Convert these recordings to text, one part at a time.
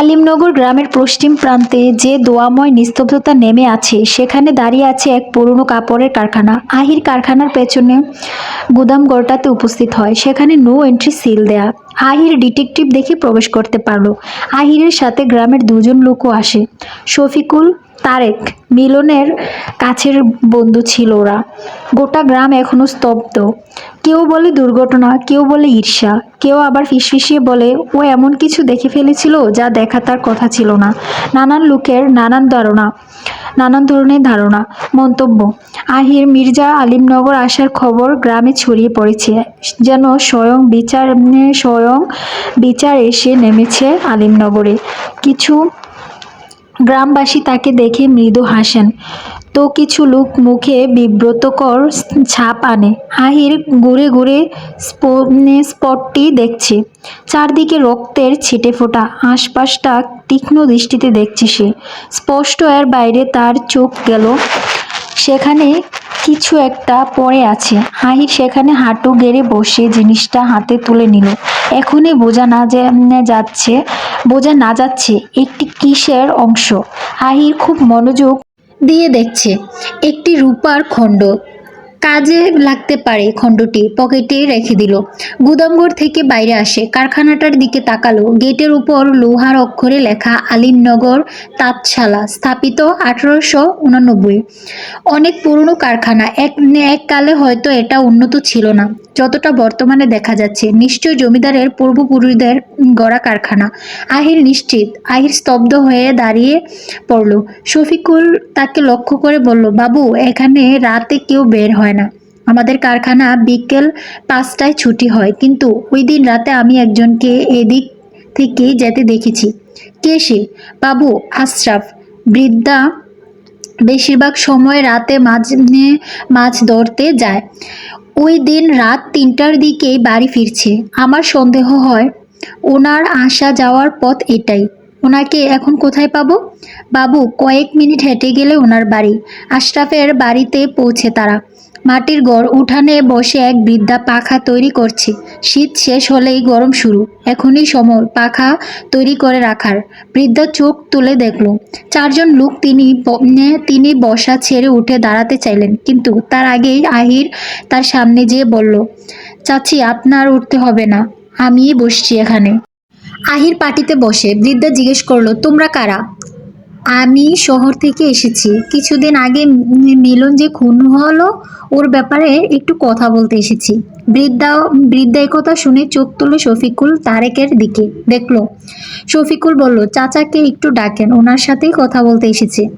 আলিমনগর গ্রামের পশ্চিম প্রান্তে যে দোয়াময় নিস্তব্ধতা নেমে আছে, সেখানে দাঁড়িয়ে আছে এক পুরনো কাপড়ের কারখানা। আহির কারখানার পেছনে গুদাম গড়টাতে উপস্থিত হয়। সেখানে নো এন্ট্রি সিল দেয়া। আহির ডিটেকটিভ দেখে প্রবেশ করতে পারল। আহিরের সাথে গ্রামের দুজন লোকও আসে। শফিকুল তারেক মিলনের কাছের বন্ধু ছিল ওরা। গোটা গ্রাম এখনও স্তব্ধ। কেউ বলে দুর্ঘটনা, কেউ বলে ঈর্ষা, কেউ আবার ফিসফিসিয়ে বলে, ও এমন কিছু দেখে ফেলেছিল যা দেখা তার কথা ছিল না। নানান লোকের, নানান ধারণা, নানান ধরনের ধারণা, মন্তব্য। আহির, মির্জা, আলিমনগর আসার খবর গ্রামে ছড়িয়ে পড়েছে, যেন স্বয়ং বিচার স্বয়ং বিচার এসে নেমেছে আলিমনগরে। কিছু গ্রামবাসী তাকে দেখে মৃদু হাসেন। তো কিছু লোক মুখে বিব্রতকর ছাপ আনে। আহির ঘুরে ঘুরে স্প- স্পটটি দেখছে। চারদিকে রক্তের ছিটে ফোটা। আশপাশটা তীক্ষ্ণ দৃষ্টিতে দেখছে সে। স্পষ্ট এর বাইরে তার চোখ গেল। সেখানে কিছু একটা পড়ে আছে। হাহি সেখানে হাঁটু গেড়ে বসে জিনিসটা হাতে তুলে নিল। এখনই বোঝা না যে যাচ্ছে, বোঝা না যাচ্ছে একটি কিসের অংশ। হাহির খুব মনোযোগ দিয়ে দেখছে, একটি রূপার খণ্ড। কাজে লাগতে পারে খণ্ডটি। পকেটে রেখে দিল। গুদামঘর থেকে বাইরে আসে। কারখানাটার দিকে তাকালো। গেটের উপর লোহার অক্ষরে লেখা, আলিমনগর তাঁতশালা স্থাপিত আঠারোশো উনানব্বই। অনেক পুরনো কারখানা। এক এককালে হয়তো এটা উন্নত ছিল না। যতটা বর্তমানে দেখা যাচ্ছে নিশ্চয় জমিদারের পূর্বপুরুষদের গড়া কারখানা। আহির নিশ্চিত আহির স্তব্ধ হয়ে দাঁড়িয়ে পড়ল। শফিকুল তাকে লক্ষ্য করে বলল, বাবু, এখানে রাতে কেউ বের হয় না। আমাদের কারখানা বিকেল পাঁচটায় ছুটি হয়, কিন্তু ওই দিন রাতে আমি একজনকে এদিক থেকে যেতে দেখেছি। কে সে? বাবু, আশরাফ। বৃদ্ধা বেশিরভাগ সময় রাতে মাছ মাছ ধরতে যায়। ওই দিন রাত তিনটার দিকেই বাড়ি ফিরছে। আমার সন্দেহ হয়, ওনার আসা যাওয়ার পথ এটাই। ওনাকে এখন কোথায় পাবো? বাবু, কয়েক মিনিট হেঁটে গেলে ওনার বাড়ি। আশরাফের বাড়িতে পৌঁছে তারা। মাটির গড় উঠানে বসে এক বৃদ্ধা পাখা তৈরি করছে। শীত শেষ হলেই গরম শুরু। এখনই সময় পাখা তৈরি করে রাখার। বৃদ্ধা চোখ তুলে দেখল। চারজন লোক তিনি তিনি বসা ছেড়ে উঠে দাঁড়াতে চাইলেন। কিন্তু তার আগেই আহির তার সামনে যেয়ে বলল, চাচি, আপনার উঠতে হবে না। আমিই বসছি এখানে। আহির পাটিতে বসে বৃদ্ধা জিজ্ঞেস করল, তোমরা কারা? আমি শহর থেকে এসেছি। কিছুদিন আগে মিলন যে খুন হলো, ওর ব্যাপারে একটু কথা বলতে এসেছি। বৃদ্ধা বৃদ্ধা কথা শুনে চোখ তুলো শফিকুল তারেকের দিকে দেখল। শফিকুল বলল, চাচাকে একটু ডাকেন, ওনার সাথেই কথা বলতে এসেছে।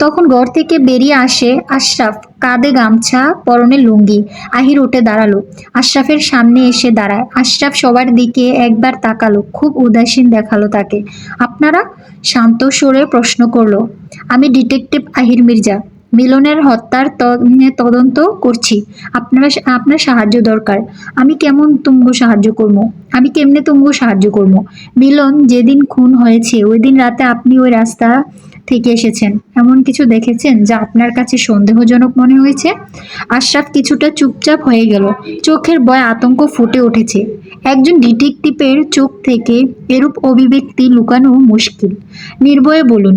তখন ঘর থেকে বেরিয়ে আসে আশরাফ, কাঁধে গামছা, পরনে লুঙ্গি। আহির উঠে দাঁড়াল। আশরাফের সামনে এসে দাঁড়ায়। আশরাফ সবার দিকে একবার তাকালো, খুব উদাসীন দেখাল তাকে। আপনারা? শান্ত সুরে প্রশ্ন করল। আমি ডিটেকটিভ আহির মির্জা। মিলনের হত্যার তদন্ত করছি। আপনারা আপনার সাহায্য দরকার। আমি কেমন তুমগো সাহায্য করব? আমি কেমনে তুমগো সাহায্য করব? মিলন যেদিন খুন হয়েছে ওই দিন রাতে আপনি ওই রাস্তা থেকে এসেছেন। এমন কিছু দেখেছেন যা আপনার কাছে সন্দেহজনক মনে হয়েছে? আশরাফ কিছুটা চুপচাপ হয়ে গেল। চোখের বয় আতঙ্ক ফুটে উঠেছে। একজন ডিটেকটিভের চোখ থেকে এরূপ অভিব্যক্তি লুকানো মুশকিল। নির্ভয়ে বলুন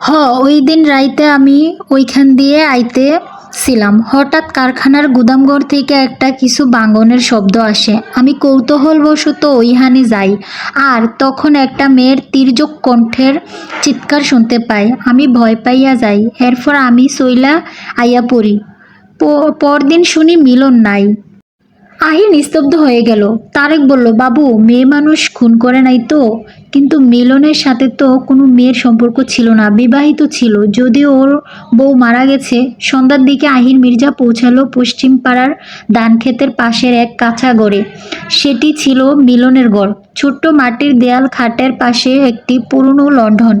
হ ওই দিন রাইতে আমি ওইখান দিয়ে আইতে ছিলাম হঠাৎ কারখানার গুদামঘর থেকে একটা কিছু বাঙ্গনের শব্দ আসে। আমি কৌতূহলবশত ওইখানে যাই, আর তখন একটা মেয়ের তির্যক কণ্ঠের চিৎকার শুনতে পাই। আমি ভয় পাইয়া যাই, এরপর আমি সইলা আইয়া পড়ি। পরদিন শুনি মিলন নাই। আহি নিস্তব্ধ হয়ে গেল। তারেক বলল, বাবু, মেয়ে মানুষ খুন করে নাই তো? কিন্তু মিলনের সাথে তো কোনো মেয়ের সম্পর্ক ছিল না, বিবাহিত ছিল। যদিও ওর বউ মারা গেছে, সন্ধ্যার দিকে আহির মির্জা পৌঁছালো পশ্চিম পাড়ার ধানক্ষেতের পাশের এক কাঁচা গড়ে। সেটি ছিল মিলনের গড়। ছোট্ট মাটির দেয়াল খাটের পাশে একটি পুরনো লণ্ঠন,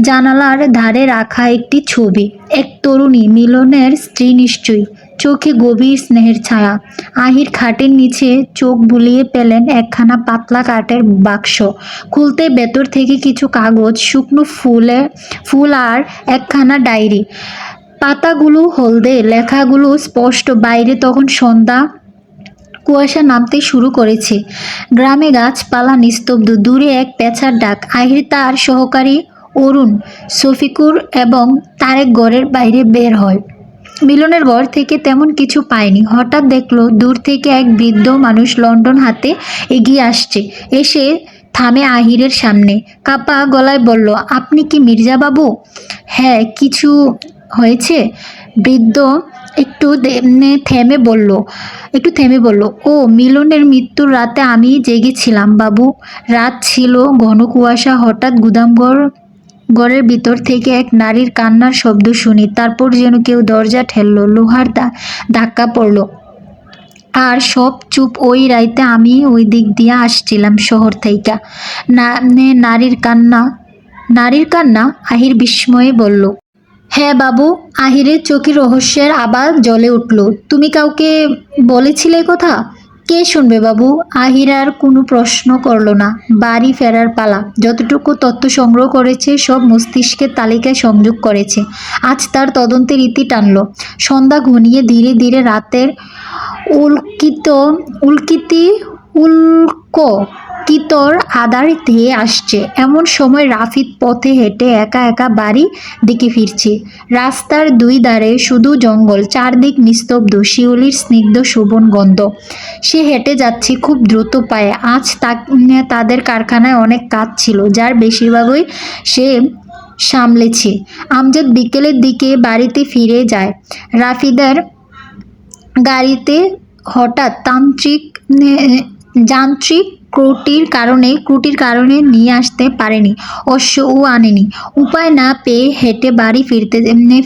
জানালার ধারে রাখা একটি ছবি। এক তরুণী, মিলনের স্ত্রী নিশ্চয়ই। চোখে গভীর স্নেহের ছায়া। আহির খাটের নিচে চোখ বুলিয়ে পেলেন একখানা পাতলা কাঠের বাক্স। খুলতে ভেতর থেকে কিছু কাগজ, শুকনো ফুলে, ফুল আর একখানা ডায়েরি। পাতাগুলো হলদে, লেখাগুলো স্পষ্ট। বাইরে তখন সন্ধ্যা, কুয়াশা নামতে শুরু করেছে। গ্রামে গাছপালা নিস্তব্ধ, দূরে এক পেঁচার ডাক। আহির তার সহকারী অরুণ, শফিকুর এবং তারেক ঘরের বাইরে বের হয়। মিলনের ঘর থেকে তেমন কিছু পায়নি। হঠাৎ দেখল, দূর থেকে এক বৃদ্ধ মানুষ লন্ডন হাতে এগিয়ে আসছে। এসে থামে আহিরের সামনে। কাপা গলায় বলল, আপনি কি মির্জা বাবু হ্যাঁ কিছু হয়েছে? বৃদ্ধ একটু থেমে বলল, একটু থেমে বলল, ও, মিলনের মৃত্যুর রাতে আমি জেগেছিলাম, বাবু। রাত ছিল ঘন কুয়াশা, হঠাৎ গুদামঘর ঘরের ভিতর থেকে এক নারীর কান্নার শব্দ শুনি। তারপর যেন কেউ দরজা ঠেললো, লোহার ধাক্কা পড়ল। আর সব চুপ ওই রাইতে আমি ওই দিক দিয়ে আসছিলাম শহর থেকে নে নারীর কান্না নারীর কান্না, আহির বিস্ময়ে বলল হ্যাঁ বাবু, আহিরের চোখে রহস্যের আবার জ্বলে উঠল। তুমি কাউকে বলেছিলে কথা? কে শুনবে বাবু? আহির আর কোনো প্রশ্ন করল না। বাড়ি ফেরার পালা। যতটুকু তথ্য সংগ্রহ করেছে, সব মস্তিষ্কের তালিকায় সংযোগ করেছে। আজ তার তদন্তের ইতি টানল। সন্ধ্যা ঘনিয়ে ধীরে ধীরে রাতের উল্কিত, উল্কিতি, উল্ক কিতর আদার ধেয়ে আসছে? এমন সময় রাফিদ পথে হেঁটে একা একা বাড়ি দিকে ফিরছে। রাস্তার দুই ধারে শুধু জঙ্গল, চারদিক নিস্তব্ধ, শিউলির স্নিগ্ধ শোভন গন্ধ। সে হেঁটে যাচ্ছে খুব দ্রুত পায়ে। আজ তাদের কারখানায় অনেক কাজ ছিল, যার বেশিরভাগই সে সামলেছে। আমজাদ বিকেলের দিকে বাড়িতে ফিরে যায়। রাফিদার গাড়িতে হঠাৎ তান্ত্রিক যান্ত্রিক ত্রুটির কারণে, ক্রুটির কারণে নিয়ে আসতে পারেনি অশ্ব ও আনেনি। উপায় না পেয়ে হেঁটে বাড়ি ফিরতে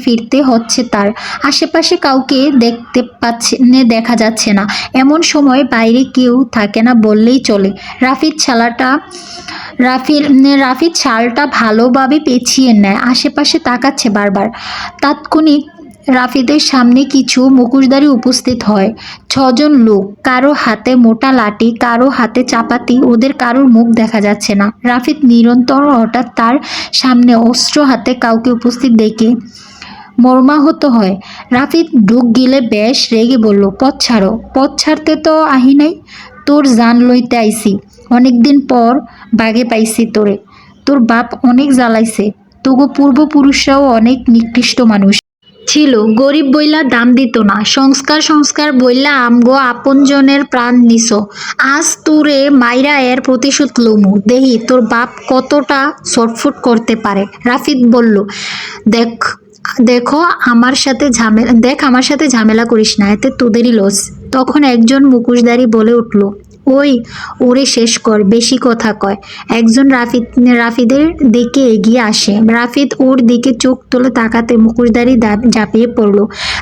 ফিরতে হচ্ছে তার। আশেপাশে কাউকে দেখতে পাচ্ছে দেখা যাচ্ছে না। এমন সময় বাইরে কেউ থাকে না বললেই চলে। রাফির ছালাটা রাফির রাফির ছালটা ভালোভাবে পেঁচিয়ে নেয়, আশেপাশে তাকাচ্ছে বারবার। তাৎক্ষণিক রাফিদের সামনে কিছু মুখোশধারী উপস্থিত হয়। ছজন লোক, কারও হাতে মোটা লাঠি, কারও হাতে চাপাতি, ওদের কারোর মুখ দেখা যাচ্ছে না। রাফিদ নিরন্তর হঠাৎ তার সামনে অস্ত্র হাতে কাউকে উপস্থিত দেখে মর্মাহত হয়। রাফিদ ঢুক গিলে বেশ রেগে বলল, পথ ছাড়ো, পথ ছাড়তে তো আহি নাই। তোর জান লইতে আইছি। অনেকদিন পর বাগে পাইছি তোরে। তোর বাপ অনেক জ্বালাইছে। তবু পূর্বপুরুষরাও অনেক নিকৃষ্ট মানুষ। ছিল। গরিব বইলা দাম দিত না। সংস্কার সংস্কার বইলা আমগো আপনজনের প্রাণ নিস আজ তোরে মাইরা এর প্রতিশোধ লমু। দেহি, তোর বাপ কতটা শর্টফুট করতে পারে? রাফিদ বলল, দেখ, দেখো আমার সাথে ঝামেলা দেখ আমার সাথে ঝামেলা করিস না, এতে তোদেরই লস। তখন একজন মুখোশধারী বলে উঠল ওই, ওরে শেষ কর, বেশি কথা কয়। একজন রাফিদ, রাফিদের দিকে এগিয়ে আসে। রাফিদ ওর দিকে চোখ তুলে তাকাতে মুখোশধারী ঝাঁপিয়ে পড়ল।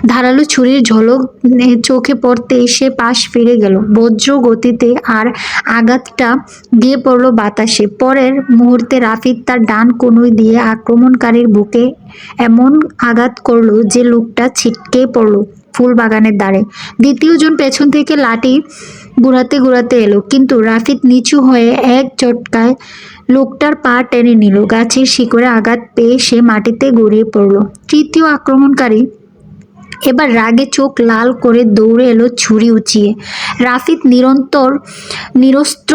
ধারালো ছুরির ঝলক চোখে পড়তে সে পাশ ফিরে গেল। বজ্র গতিতে আর আঘাতটা গিয়ে পড়ল বাতাসে। পরের মুহূর্তে রাফিদ তার ডান কনুই দিয়ে আক্রমণকারীর বুকে এমন আঘাত করল যে লোকটা ছিটকে পড়ল। ফুল বাগানের দ্বারে দ্বিতীয়জন পেছন থেকে লাঠি ঘুরাতে ঘুরাতে এলো, কিন্তু রাফিদ নিচু হয়ে এক চটকায় লোকটার পা টেনে নিল। গাছের শিকড়ে আঘাত পেয়ে সে মাটিতে গড়িয়ে পড়ল। তৃতীয় আক্রমণকারী এবার রাগে চোখ লাল করে দৌড়ে এলো ছুরি উঁচিয়ে। রাফিদ নিরন্তর নিরস্ত্র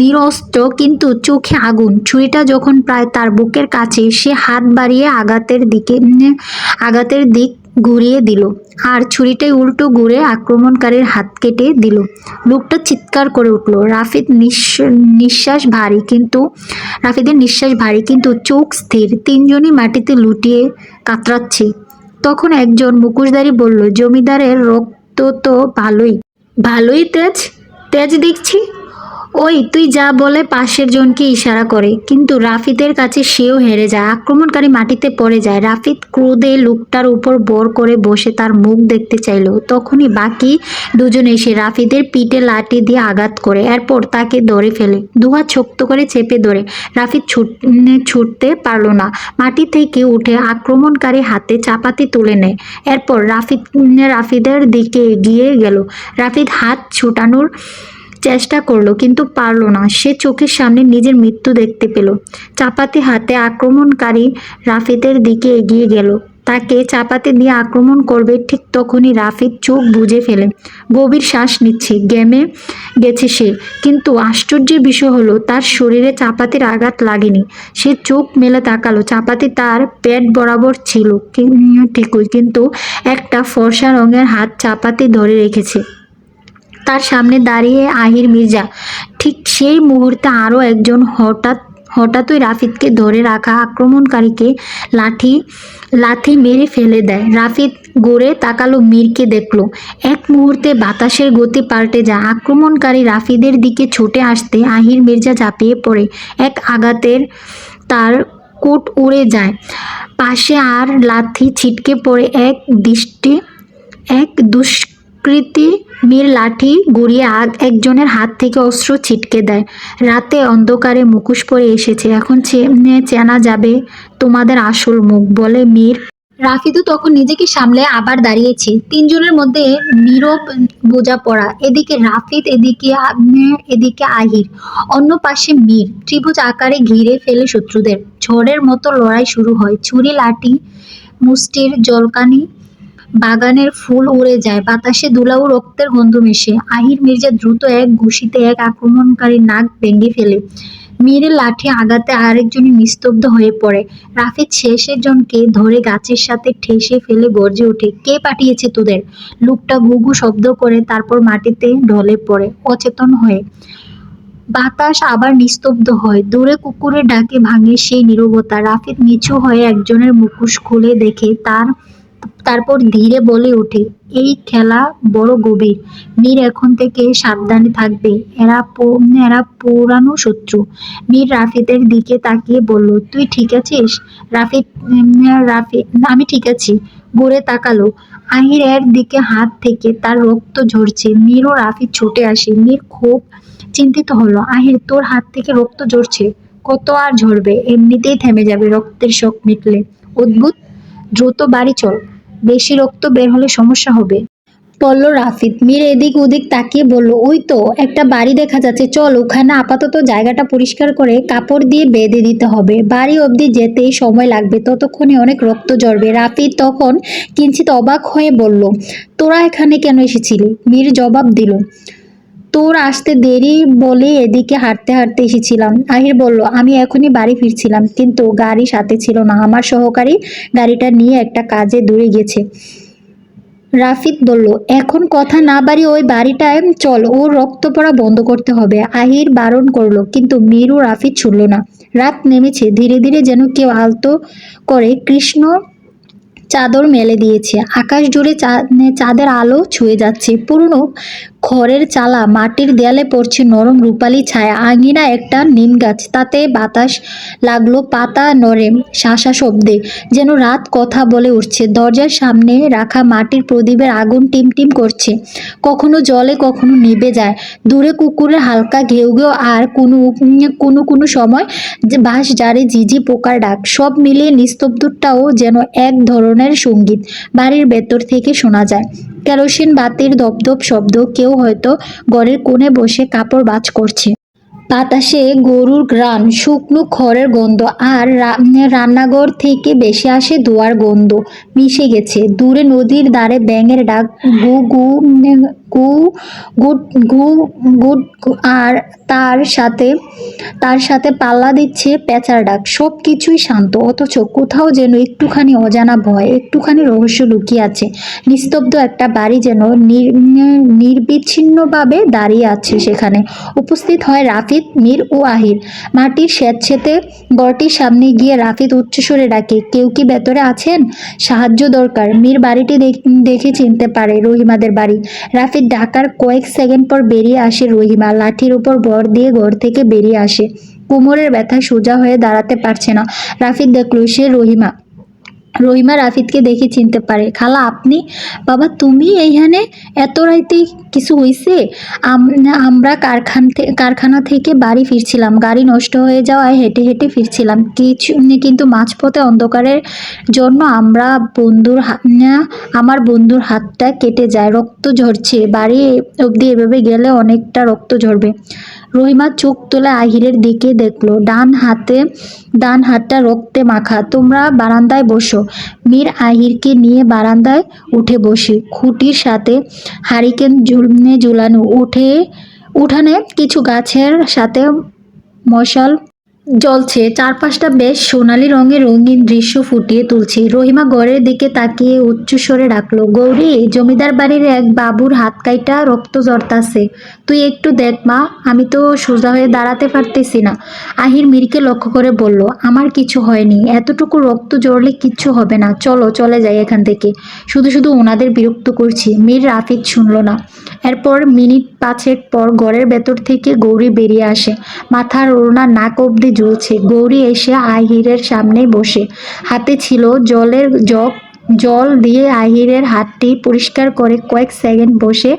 নিরস্ত্র কিন্তু চোখে আগুন। ছুরিটা যখন প্রায় তার বুকের কাছে, সে হাত বাড়িয়ে আঘাতের দিকে আঘাতের দিক ঘুরিয়ে দিল আর ছুরিটাই উল্টো ঘুরে আক্রমণকারীর হাত কেটে দিল। লোকটা চিৎকার করে উঠল। রাফিদ নিঃশ্ব- নিঃশ্বাস ভারী কিন্তু, রাফিদের নিঃশ্বাস ভারী কিন্তু চোখ স্থির। তিনজনই মাটিতে লুটিয়ে কাতরাচ্ছে। তখন একজন মুখোশধারী বলল, জমিদারের রক্ত তো ভালোই। ভালোই তেজ? তেজ দেখছি? ওই, তুই যা বলে পাশের জনকে ইশারা করে। কিন্তু রাফিদের কাছে সেও হেরে যায়। আক্রমণকারী মাটিতে পড়ে যায়। রাফিদ ক্রোধে লোকটার উপর বর করে বসে তার মুখ দেখতে চাইলো। তখনই বাকি দুজন এসে রাফিদের পিঠে লাঠি দিয়ে আঘাত করে। এরপর তাকে ধরে ফেলে। দুহাত শক্ত করে চেপে ধরে। রাফিদ ছুট ছুটতে পারল না। মাটি থেকে উঠে আক্রমণকারী হাতে চাপাতি তুলে নেয়। এরপর রাফিদ রাফিদের দিকে এগিয়ে গেল। রাফিদ হাত ছুটানোর চেষ্টা করল, কিন্তু পারল না। সে চোখের সামনে নিজের মৃত্যু দেখতে পেল। চাপাতি হাতে আক্রমণকারী রাফিদের দিকে এগিয়ে গেল। তাকে চাপাতি দিয়ে আক্রমণ করবে ঠিক তখনই রাফিদ চোখ বুজে ফেলে। গভীর শ্বাস নিচ্ছে গেমে গেছে সে। কিন্তু আশ্চর্যের বিষয় হলো, তার শরীরে চাপাতির আঘাত লাগেনি। সে চোখ মেলে তাকালো, চাপাতি তার পেট বরাবর ছিল। ঠিকই কিন্তু একটা ফর্সা রঙের হাত চাপাতি ধরে রেখেছে। তার সামনে দাঁড়িয়ে আহির মির্জা। ঠিক সেই মুহূর্তে আরও একজন হঠাৎ, হঠাৎই রাফিদকে ধরে রাখা আক্রমণকারীকে লাঠি, লাথি মেরে ফেলে দেয়। রাফিদ গড়ে তাকালো মীরকে দেখল। এক মুহূর্তে বাতাসের গতি পাল্টে যায়। আক্রমণকারী রাফিদের দিকে ছুটে আসতে আহির মির্জা ঝাঁপিয়ে পড়ে। এক আঘাতের তার কোট উড়ে যায়। পাশে আর লাথি ছিটকে পড়ে। এক দৃষ্টি, এক দুষ্কৃতী মীর লাঠি গুড়িয়ে একজনের হাত থেকে অস্ত্র ছিটকে দেয়। রাতে অন্ধকারে মুখোশ পরে এসেছে। এখন চেনা যাবে তোমাদের আসল মুখ বলে মীর রাফিদু তখন নিজেকে সামলে আবার দাঁড়িয়েছে। তিনজনের মধ্যে নীরব বোঝাপড়া এদিকে রাফিদ, এদিকে এদিকে আহির। অন্য পাশে মীর। ত্রিভুজ আকারে ঘিরে ফেলে শত্রুদের। ঝড়ের মতো লড়াই শুরু হয়। ছুরি, লাঠি, মুষ্টির জলকানি বাগানের ফুল উড়ে যায়, বাতাসে দুলাও রক্তের গন্ধ মেশে। আহির মির্জা দ্রুত এক ঘুষিতে এক আক্রমণকারী নাক ভেঙে ফেলে। মীরের লাঠি আঘাতে আরেকজনই নিস্তব্ধ হয়ে পড়ে। রাফিদ শেষের জনকে ধরে গাছের সাথে ঠেসে ফেলে গর্জে ওঠে, কে পাঠিয়েছে তোদের? লোকটা ঘুঘু শব্দ করে তারপর মাটিতে ঢলে পড়ে, অচেতন হয়ে। বাতাস আবার নিস্তব্ধ হয়, দূরে কুকুরের ডাকে ভাঙে সেই নীরবতা। রাফিদ নিচু হয়ে একজনের মুখোশ খুলে দেখে তার তারপর ধীরে বলে ওঠে এই খেলা বড় গভীর। মীর এখন থেকে সাবধানে থাকবে। এরা এরা পুরানো শত্রু। মীর রাফিদের দিকে তাকিয়ে বলল তুই ঠিক আছিস? রাফিদ উম, রাফি আমি ঠিক আছি। ঘুরে তাকালো। আহির এর দিকে হাত থেকে তার রক্ত ঝরছে। মীর ও রাফিদ ছুটে আসে। মীর খুব চিন্তিত হলো আহির তোর হাত থেকে রক্ত ঝরছে? কত আর ঝরবে? এমনিতেই থেমে যাবে রক্তের শোক মিটলে। অদ্ভুত দ্রুত বাড়ি চল। বেশি রক্ত বের হলে সমস্যা হবে। বলল রাফিদ মীর এদিক ওদিক তাকিয়ে বলল, ওই তো, একটা বাড়ি দেখা যাচ্ছে। চল, ওখানে আপাতত জায়গাটা পরিষ্কার করে কাপড় দিয়ে বেঁধে দিতে হবে। বাড়ি অবধি যেতেই সময় লাগবে। ততক্ষণে অনেক রক্ত জ্বরবে রাফিদ তখন কিঞ্চিত অবাক হয়ে বলল, তোরা এখানে কেন এসেছিলি? মীর জবাব দিল তোর আসতে দেরি বলে এদিকে হাঁটতে হাঁটতে এসেছিলাম। আহির বলল, আমি এখনই বাড়ি ফিরছিলাম, কিন্তু গাড়ি সাথে ছিল না। আমার সহকারী গাড়িটা নিয়ে একটা কাজে দূরে গেছে রাফিদ বলল, এখন কথা না বাড়ি ওই বাড়িটায় চল, ওর রক্ত পড়া বন্ধ করতে হবে। আহির বারণ করল, কিন্তু মিরু রাফিদ শুনল না। রাত নেমেছে, ধীরে ধীরে যেন কেউ আলতো করে কৃষ্ণ চাদর মেলে দিয়েছে। আকাশ জুড়ে চাঁদের আলো ছুঁয়ে যাচ্ছে। পুরনো খড়ের চালা মাটির দেয়ালে পড়ছে নরম রূপালি ছায়া। আঙিনা একটা নিম গাছ। তাতে বাতাস লাগল পাতা নড়ে শাসা শব্দে। যেন রাত কথা বলে উঠছে। দরজার সামনে রাখা মাটির প্রদীপের আগুন টিম টিম করছে। কখনো জলে, কখনো নিভে যায়। দূরে কুকুরের হালকা ঘেউ ঘেউ আর কোনো কোনো কোনো সময় বাঁশ জারে ঝিঝি পোকার ডাক। সব মিলিয়ে নিস্তব্ধটাও যেন এক ধরনের সংগীত। বাড়ির ভেতর থেকে শোনা যায়। কেরোসিন, বাতির দপদপ শব্দ, কেউ হয়তো ঘরের কোণে বসে কাপড় বাজ করছে। বাতাসে গরুর গ্রাম শুকনো খড়ের গন্ধ, আর রা- রান্নাঘর থেকে বেশি আসে ধোয়ার গন্ধ। মিশে গেছে। দূরে নদীর দ্বারে ব্যাঙের ডাক গু গু গু, গুট গু, গুট গু- আর তার সাথে তার সাথে পাল্লা দিচ্ছে পেঁচার ডাক। সব কিছুই শান্ত, অথচ কোথাও যেন একটুখানি অজানা ভয়, একটুখানি রহস্য লুকিয়ে আছে। নিস্তব্ধ একটা বাড়ি যেন নির্বিচ্ছিন্নভাবে দাঁড়িয়ে আছে সেখানে। উপস্থিত হয় রাফিদ মীর ও আহির। মাটির স্যাঁতসেঁতে গড়টির সামনে গিয়ে রাফিদ উচ্চস্বরে ডাকে, কেউ কি ভেতরে আছেন? সাহায্য দরকার। মীর বাড়িটি দেখে চিনতে পারে রহিমাদের বাড়ি। রাফিদ ডাকার কয়েক সেকেন্ড পর বেরিয়ে আসে রহিমা। লাঠির উপর ভর দিয়ে ঘর থেকে বেরিয়ে আসে। কোমরের ব্যথা সোজা হয়ে দাঁড়াতে পারছে না। রাফিদ দেখল, সে রহিমা। রহিমা রাফিদকে দেখে চিনতে পারে, খালা, আপনি? বাবা, তুমি এইখানে এত রাইতে কিছু হইছে? আমরা কারখান কারখানা থেকে বাড়ি ফিরছিলাম, গাড়ি নষ্ট হয়ে যাওয়ায় হেঁটে হেঁটে ফিরছিলাম। কিছু কিন্তু মাঝপথে অন্ধকারের জন্য আমরা বন্ধুর আমার বন্ধুর হাতটা কেটে যায়, রক্ত ঝরছে। বাড়ি অবধি এভাবে গেলে অনেকটা রক্ত ঝরবে। রহিমা চোখ তোলা আহিরের দিকে দেখল। ডান হাতে, ডান হাতটা রক্তে মাখা। তোমরা বারান্দায় বসো। মীর আহিরকে নিয়ে বারান্দায় উঠে বসি। খুঁটির সাথে হারিকেন ঝুলনে ঝুলানো। উঠে, উঠানে কিছু গাছের সাথে মশাল জ্বলছে। চারপাশটা বেশ সোনালি রঙের রঙিন দৃশ্য ফুটিয়ে তুলছে। রহিমা ঘরের দিকে তাকিয়ে উচ্চস্বরে ডাকলো, গৌরী, জমিদার বাড়ির এক বাবুর হাত কাইটা রক্ত জড়তাছে তুই একটু দেখ মা, আমি তো সোজা হয়ে দাঁড়াতে পারতেছি না। আহির মীরকে লক্ষ্য করে বলল, আমার কিছু হয়নি। এতটুকু রক্ত জড়লে কিচ্ছু হবে না। চলো, চলে যাই এখান থেকে। শুধু শুধু ওনাদের বিরক্ত করছি। মীর রাফিক শুনল না। এরপর মিনিট পাঁচেক পর ঘরের ভেতর থেকে গৌরী বেরিয়ে আসে। মাথার ওড়না নাক অবধি ঝুলছে গৌরী এসে আহিরের সামনে বসে। হাতে ছিল জলের জগ। জল দিয়ে আহিরের হাতটি পরিষ্কার করে কয়েক সেকেন্ড বসে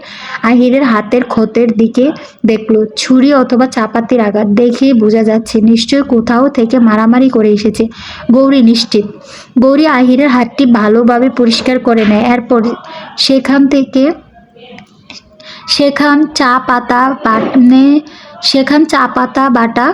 আহিরের হাতের ক্ষতের দিকে দেখল, ছুরি অথবা চাপাতির আঘাত দেখেই বোঝা যাচ্ছে নিশ্চয় কোথাও থেকে মারামারি করে এসেছে। গৌরী নিশ্চিত। গৌরী আহিরের হাতটি ভালোভাবে পরিষ্কার করে নেয়। এরপর সেখান থেকে সেখান চা পাতা বাটনে সেখান চা পাতা বাটা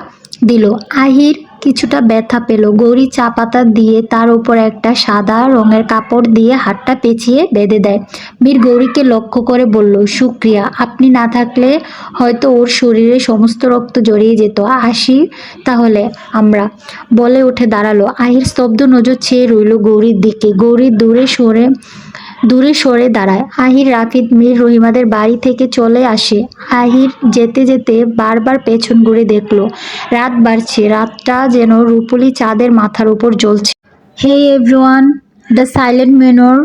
দিল। আহির কিছুটা ব্যথা পেল। গৌরী চা পাতা দিয়ে তার উপর একটা সাদা রঙের কাপড় দিয়ে হাতটা পেঁচিয়ে বেঁধে দেয়। মীর গৌরীকে লক্ষ্য করে বলল, সুক্রিয়া, আপনি না থাকলে হয়তো ওর শরীরে সমস্ত রক্ত জড়িয়ে যেত। আসি তাহলে আমরা। বলে উঠে দাঁড়াল। আহির স্তব্ধ নজর চেয়ে রইল গৌরীর দিকে। গৌরী দূরে সরে দূরে সরে দাঁড়ায়। আহির রাফিদ মীর রহিমাদের বাড়ি থেকে চলে আসে। আহির যেতে যেতে বারবার পেছন ঘুরে দেখল। রাত বাড়ছে, রাতটা যেন রূপলি চাঁদের মাথার উপর জ্বলছে। Hey everyone, the silent manor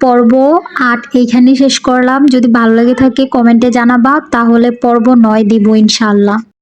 পর্ব আট এইখানে শেষ করলাম। যদি ভালো লাগে থাকে কমেন্টে জানাবা, তাহলে পর্ব নয় দিব ইনশাল্লাহ